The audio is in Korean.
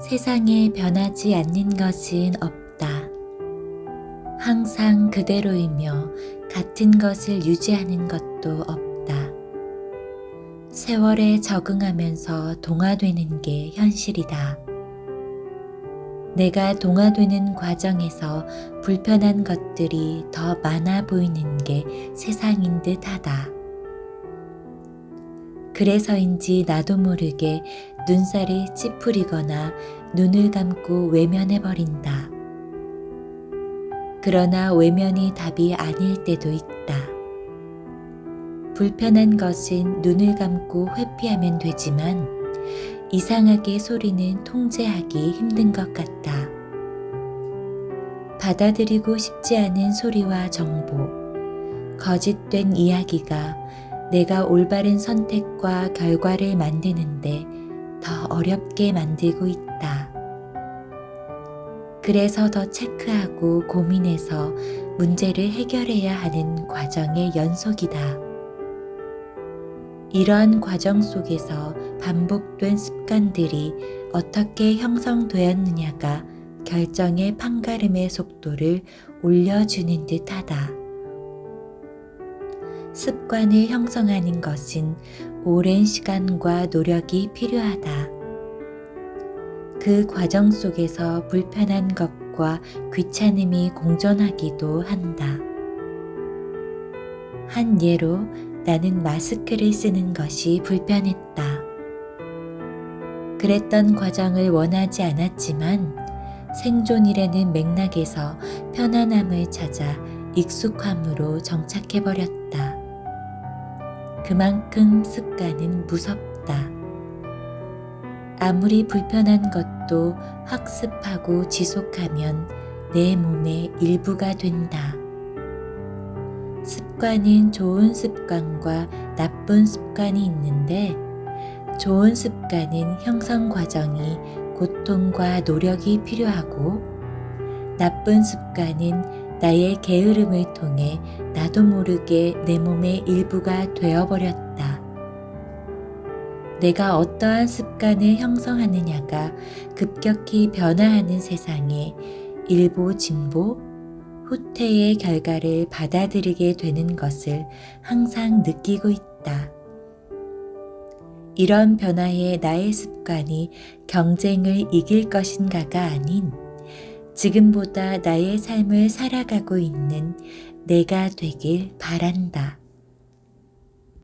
세상에 변하지 않는 것은 없다. 항상 그대로이며 같은 것을 유지하는 것도 없다. 세월에 적응하면서 동화되는 게 현실이다. 내가 동화되는 과정에서 불편한 것들이 더 많아 보이는 게 세상인 듯 하다. 그래서인지 나도 모르게 눈살이 찌푸리거나 눈을 감고 외면해 버린다. 그러나 외면이 답이 아닐 때도 있다. 불편한 것은 눈을 감고 회피하면 되지만 이상하게 소리는 통제하기 힘든 것 같다. 받아들이고 싶지 않은 소리와 정보, 거짓된 이야기가 내가 올바른 선택과 결과를 만드는데 더 어렵게 만들고 있다. 그래서 더 체크하고 고민해서 문제를 해결해야 하는 과정의 연속이다. 이러한 과정 속에서 반복된 습관들이 어떻게 형성되었느냐가 결정의 판가름의 속도를 올려주는 듯 하다. 습관을 형성하는 것은 오랜 시간과 노력이 필요하다. 그 과정 속에서 불편한 것과 귀찮음이 공존하기도 한다. 한 예로 나는 마스크를 쓰는 것이 불편했다. 그랬던 과정을 원하지 않았지만 생존이라는 맥락에서 편안함을 찾아 익숙함으로 정착해버렸다. 그만큼 습관은 무섭다. 아무리 불편한 것도 학습하고 지속하면 내 몸의 일부가 된다. 습관은 좋은 습관과 나쁜 습관이 있는데 좋은 습관은 형성 과정이 고통과 노력이 필요하고 나쁜 습관은 나의 게으름을 통해 나도 모르게 내 몸의 일부가 되어버렸다. 내가 어떠한 습관을 형성하느냐가 급격히 변화하는 세상에 일보 진보, 후퇴의 결과를 받아들이게 되는 것을 항상 느끼고 있다. 이런 변화에 나의 습관이 경쟁을 이길 것인가가 아닌 지금보다 나의 삶을 살아가고 있는 내가 되길 바란다.